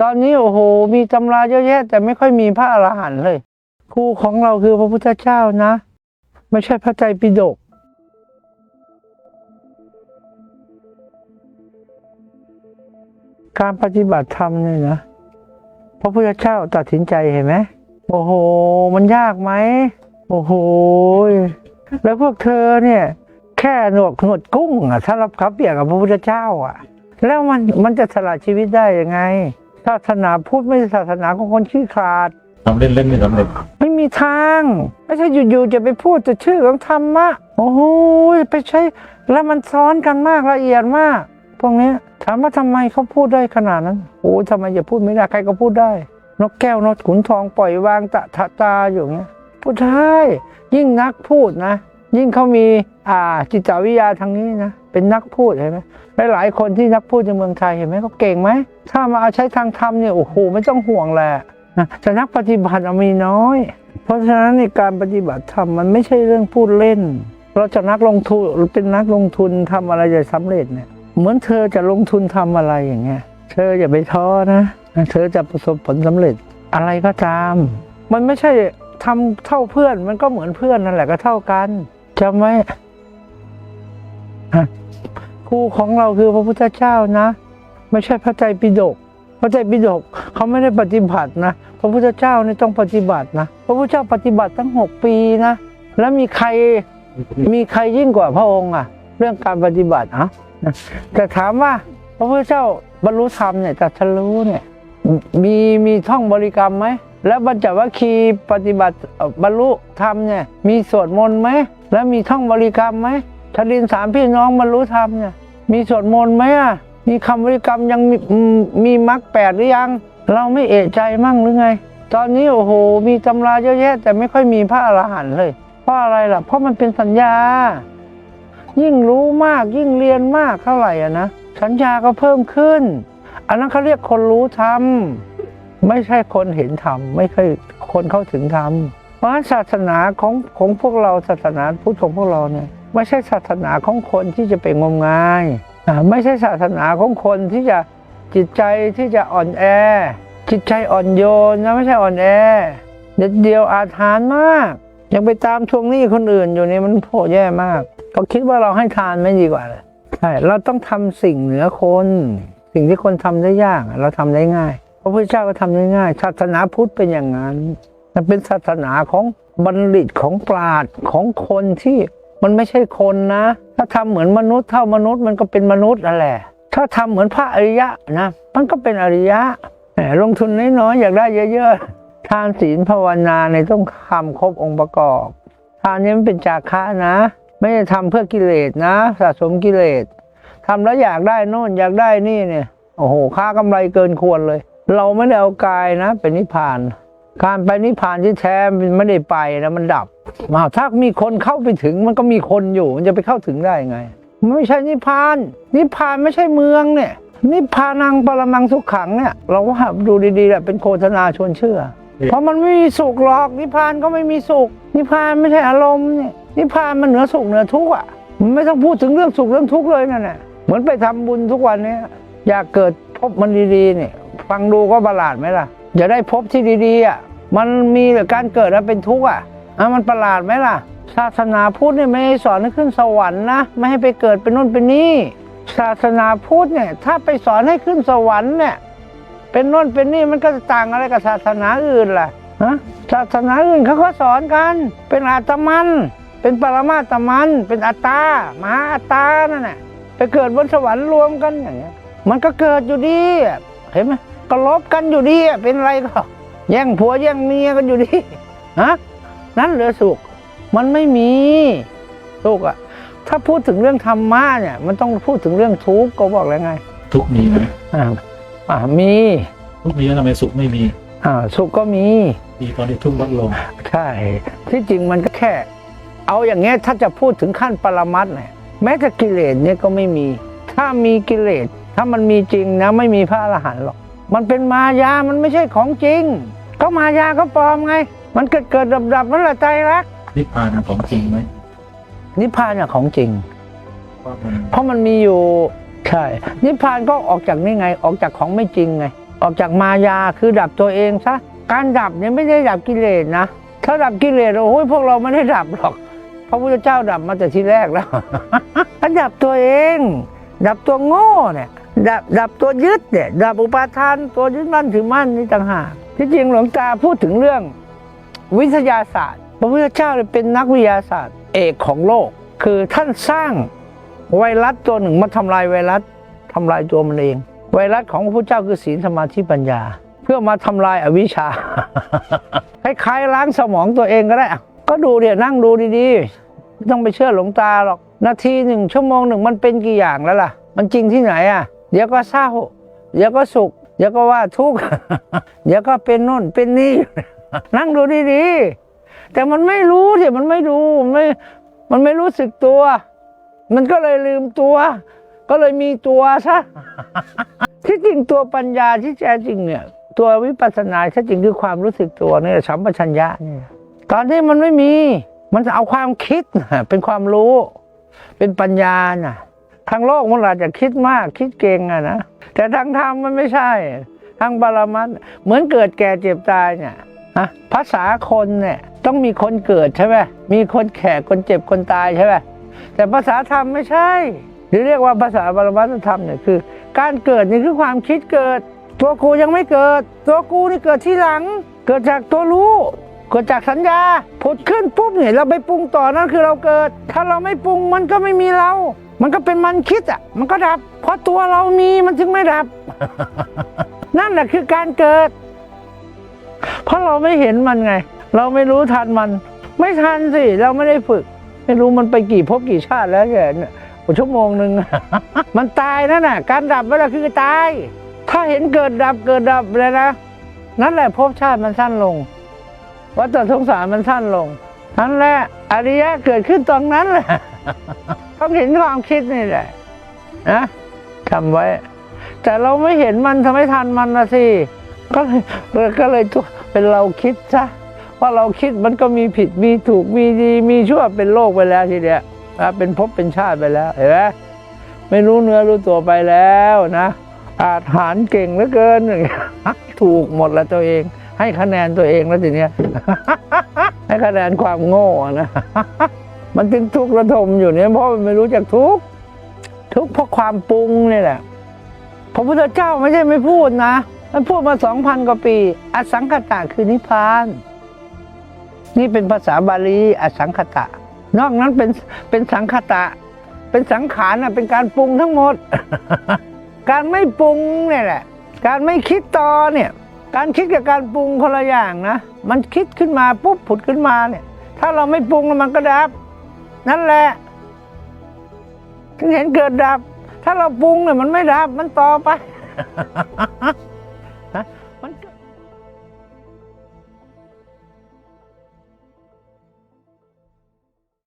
ตอนนี้โอ้โห มีตำราเยอะแยะ แต่ไม่ค่อยมีพระอรหันต์เลยครูของเราคือพระพุทธเจ้านะ ไม่ใช่พระไตรปิฎกการปฏิบัติธรรมเนี่ยนะพระพุทธเจ้าตัดสินใจเห็นไหมโอ้โห มันยากไหมโอ้โห แล้วพวกเธอเนี่ย แค่หนวกหนวดกุ้งอะถ้ารับขับเปียบกับพระพุทธเจ้าอะ แล้วมันมันจะสละชีวิตได้ยังไง ศาสนาพุทธไม่ใช่ศาสนาของคนขี้ขลาดทำเล่นๆไม่สำเร็จไม่มีทาง ไม่ใช่อยู่ๆจะไปพูดแต่ชื่อของธรรมะ โอ้โหไปใช้แล้วมันซ้อนกันมากละเอียดมาก พวกเนี้ยถามว่าทำไมเขาพูดได้ขนาดนั้นโอ้ทำไมจะพูดไม่ได้ใครก็พูดได้ นกแก้วนกขุนทองปล่อยวางตะทะตาอยู่อย่างเงี้ยพูดได้ยิ่งนักพูดนะ ยิ่งเขามีอ่าจิตวิทยาทางนี้นะ เป็นนักพูดเห็นไหมหลายคนที่นักพูดในเมืองไทยเห็นไหมเขาเก่งไหม ถ้ามาเอาใช้ทางธรรมเนี่ยโอ้โหไม่ต้องห่วงแหละนะแต่นักปฏิบัติมีน้อย เพราะฉะนั้นในการปฏิบัติธรรมมันไม่ใช่เรื่องพูดเล่น เราจะนักลงทุนเป็นนักลงทุนทำอะไรจะสำเร็จเนี่ยเหมือนเธอจะลงทุนทำอะไรอย่างเงี้ยเธออย่าไปท้อนะ เธอจะประสบผลสำเร็จอะไรก็ตาม มันไม่ใช่ทำเท่าเพื่อนมันก็เหมือนเพื่อนนั่นแหละก็เท่ากันจำไว้อะ ครูของเราคือพระพุทธเจ้านะ ไม่ใช่พระไตรปิฎกพระไตรปิฎกเขาไม่ได้ปฏิบัตินะ พระพุทธเจ้านี่ต้องปฏิบัตินะ พระพุทธเจ้าปฏิบัติตั้งหกปีนะ แล้วมีใครมีใครยิ่งกว่าพระองค์อะ เรื่องการปฏิบัติอะแต่ถามว่าพระพุทธเจ้าบรรลุธรรมเนี่ยตรัสรู้เนี่ยมีมีท่องบริกรรมไหมแล้วบรรจวัคคีปฏิบัติบรรลุธรรมเนี่ยมีสวดมนต์ไหมแล้วมีท่องบริกรรมไหม ชดินสามพี่น้องบรรลุธรรมเนี่ยมีสวดมนต์ไหมอะมีคำบริกรรมยังมีมีมรรคแปดหรือยัง เราไม่เอะใจมั่งหรือไง ตอนนี้โอ้โห มีตำราเยอะแยะ แต่ไม่ค่อยมีพระอรหันต์เลย เพราะอะไรล่ะ เพราะมันเป็นสัญญา ยิ่งรู้มากยิ่งเรียนมากเท่าไหร่อะนะสัญญาก็เพิ่มขึ้น อันนั้นเขาเรียกคนรู้ธรรมไม่ใช่คนเห็นธรรมไม่เคยคนเข้าถึงธรรมเพราะฉะนั้นศาสนาของของพวกเราศาสนาพุทธของพวกเราเนี่ย ไม่ใช่ศาสนาของคนที่จะไปงมงายไม่ใช่ศาสนาของคนที่จะจิตใจที่จะอ่อนแอ จิตใจอ่อนโยนนะไม่ใช่อ่อนแอ เด็ดเดียวอาถรรพ์มาก ยังไปตามทวงหนี้คนอื่นอยู่นี่มันโหแย่มาก ก็คิดว่าเราให้ทานไม่ดีกว่าเลยใช่เราต้องทำสิ่งเหนือคน สิ่งที่คนทำได้ยากเราทำได้ง่ายพระพุทธเจ้าก็ทำได้ง่ายศาสนาพุทธเป็นอย่างนั้นมันเป็นศาสนาของบัณฑิตของปราดของคนที่ มันไม่ใช่คนนะ ถ้าทำเหมือนมนุษย์เท่ามนุษย์มันก็เป็นมนุษย์นั่นแหละ ถ้าทำเหมือนพระอริยะนะ มันก็เป็นอริยะลงทุนน้อยๆอยากได้เยอะๆทานศีลภาวนาในต้องทำครบองค์ประกอบ ทานนี้มันเป็นจาคะนะ ไม่ได้ทำเพื่อกิเลสนะ สะสมกิเลสทำแล้วอยากได้โน่นอยากได้นี่เนี่ยโอ้โห ค่ากำไรเกินควรเลย เราไม่ได้เอากายนะ เป็นนิพพาน การไปนิพพานที่แท้มันไม่ได้ไปนะมันดับมาถ้ามีคนเข้าไปถึงมันก็มีคนอยู่ มันจะไปเข้าถึงได้ไง มันไม่ใช่นิพพาน นิพพานไม่ใช่เมืองเนี่ย นิพพานังปรมังสุขขังเนี่ย เราว่าดูดีๆแหละเป็นโฆษณาชวนเชื่อ เพราะมันไม่มีสุขหรอก นิพพานก็ไม่มีสุข นิพพานไม่ใช่อารมณ์เนี่ยนิพพานมันเหนือสุขเหนือทุกข์อะมันไม่ต้องพูดถึงเรื่องสุขเรื่องทุกข์เลยนั่นแหละเหมือนไปทำบุญทุกวันเนี้ยอยากเกิดพบมันดีๆเนี่ยฟังดูก็ประหลาดไหมล่ะ อย่าได้พบที่ดีๆอะมันมีแต่การเกิดแล้วเป็นทุกข์อะอะมันประหลาดไหมล่ะ ศาสนาพุทธเนี่ยไม่ให้สอนให้ขึ้นสวรรค์นะไม่ให้ไปเกิดเป็นนู่นเป็นนี่ศาสนาพุทธเนี่ยถ้าไปสอนให้ขึ้นสวรรค์เนี่ยเป็นโน่นเป็นนี่มันก็จะต่างอะไรกับศาสนาอื่นล่ะฮะศาสนาอื่นเขาก็สอนกัน เป็นอาตมัน เป็นปรมาตมัน เป็นอัตตามหาอัตตานั่นแหละไปเกิดบนสวรรค์รวมกันอย่างเงี้ยมันก็เกิดอยู่ดีเห็นไหม ก็ลบกันอยู่ดีอะเป็นอะไรก็แย่งผัวแย่งเมียกันอยู่ดีฮะนั่นเหลือสุข มันไม่มีสุขอะถ้าพูดถึงเรื่องธรรมะเนี่ยมันต้องพูดถึงเรื่องทุกข์ก็บอกแล้วไง ทุกข์มีไหมอ่าอ่ามีทุกข์มีแล้วทำไมสุขไม่มีอ่าสุขก็มีมีตอนที่ทุกข์ลดลงใช่ที่จริงมันก็แค่ เอาอย่างเงี้ยถ้าจะพูดถึงขั้นปรมัตถ์เนี่ยแม้แต่กิเลสเนี่ยก็ไม่มี ถ้ามีกิเลสถ้ามันมีจริงนะไม่มีพระอรหันต์หรอก มันเป็นมายา มันไม่ใช่ของจริงก็มายาก็ปลอมไง มันเกิดเกิดดับดับๆนั่นแหละใจรัก นิพพานของจริงไหมนิพพานเนี่ยของจริงเพราะมันเพราะมันมีอยู่ ใช่ นิพพานก็ออกจากนี่ไง ออกจากของไม่จริงไง ออกจากมายาคือดับตัวเองซะ การดับเนี่ยไม่ได้ดับกิเลสนะ ถ้าดับกิเลสโอ้ยพวกเราไม่ได้ดับหรอก พระพุทธเจ้าดับมาแต่ทีแรกแล้วถ้าดับตัวเอง ดับตัวโง่เนี่ย ดับดับตัวยึดเนี่ยดับอุปาทานตัวยึดมั่นถือมั่นนี่ต่างหากที่จริงหลวงตาพูดถึงเรื่องวิทยาศาสตร์ พระพุทธเจ้าเนี่ยเป็นนักวิทยาศาสตร์ เอกของโลก คือท่านสร้างไวรัสตัวหนึ่งมาทำลายไวรัสทำลายตัวมันเอง ไวรัสของพระพุทธเจ้าคือศีลสมาธิปัญญา เพื่อมาทำลายอวิชชาคล้ายๆล้างสมองตัวเองก็ได้ ก็ดูเดี๋ยวนั่งดูดีๆไม่ต้องไปเชื่อหลวงตาหรอกนาทีหนึ่งชั่วโมงหนึ่งมันเป็นกี่อย่างแล้วล่ะ มันจริงที่ไหนอะ เดี๋ยวก็เศร้า เดี๋ยวก็สุข เดี๋ยวก็ว่าทุกข์ เดี๋ยวก็เป็นโน่นเป็นนี่ นั่งดูดีๆ แต่มันไม่รู้ที่มันไม่ดูมันไม่ มันไม่รู้สึกตัว มันก็เลยลืมตัว ก็เลยมีตัวซะ ที่จริงตัวปัญญาที่แท้จริงเนี่ย ตัววิปัสสนาที่จริงคือความรู้สึกตัวเนี่ยสัมปชัญญะเนี่ยตอนที่มันไม่มี มันจะเอาความคิดน่ะเป็นความรู้ เป็นปัญญาน่ะ ทางโลกมันอาจจะคิดมากคิดเก่งอะนะแต่ทางธรรมมันไม่ใช่ ทางบารมัตเหมือนเกิดแก่เจ็บตายเนี่ยฮะภาษาคนเนี่ยต้องมีคนเกิดใช่ไหมมีคนแก่คนเจ็บคนตายใช่ไหมแต่ภาษาธรรมไม่ใช่ หรือเรียกว่าภาษาบารมัตธรรมเนี่ยคือ การเกิดนี่คือความคิดเกิด ตัวกูยังไม่เกิด ตัวกูนี่เกิดที่หลัง เกิดจากตัวรู้เกิดจากสัญญาผุดขึ้นปุ๊บเนี่ยเราไปปรุงต่อนั่นคือเราเกิด ถ้าเราไม่ปรุงมันก็ไม่มีเรา มันก็เป็นมันคิดอะ มันก็ดับ เพราะตัวเรามีมันจึงไม่ดับ นั่นแหละคือการเกิด เพราะเราไม่เห็นมันไง เราไม่รู้ทันมัน ไม่ทันสิ เราไม่ได้ฝึก ไม่รู้มันไปกี่ภพกี่ชาติแล้วแกเนี่ยชั่วโมงหนึ่งมันตายนั่นน่ะ การดับนั่นแหละคือตาย ถ้าเห็นเกิดดับเกิดดับเลยนะ นั่นแหละภพชาติมันสั้นลง วัฏสงสารมันสั้นลงนั่นแหละอริยะเกิดขึ้นตรงนั้นแหละ ต้องเห็นความคิดนี่แหละนะจำไว้ แต่เราไม่เห็นมันทำไมทันมันนะสิก็เลยก็เลยเป็นเราคิดซะว่าเราคิดมันก็มีผิดมีถูกมีดีมีชั่วเป็นโลกไปแล้วทีเดียวนะเป็นภพเป็นชาติไปแล้วเห็นไหมไม่รู้เนื้อรู้ตัวไปแล้วนะอาจหารเก่งเหลือเกินถูกหมดแล้วตัวเอง ให้คะแนนตัวเองแล้วทีเนี้ยให้คะแนนความโง่อนะ มันจึงทุกข์ระทมอยู่เนี่ยเพราะมันไม่รู้จักทุกข์ทุกข์เพราะความปรุงนี่แหละพระพุทธเจ้าไม่ใช่ไม่พูดนะ มันพูดมาสองพันกว่าปี อสังขตะคือนิพพาน นี่เป็นภาษาบาลีอสังขตะ นอกนั้นเป็นเป็นสังขตะ เป็นสังขารน่ะเป็นการปรุงทั้งหมด การไม่ปรุงเนี่ยแหละ การไม่คิดต่อเนี่ย การคิดกับการปรุงคนละอย่างนะ มันคิดขึ้นมาปุ๊บผุดขึ้นมาเนี่ย ถ้าเราไม่ปรุงแล้วมันก็ดับ นั่นแหละถึงเห็นเกิดดับ ถ้าเราปรุงเนี่ยมันไม่ดับมันต่อไป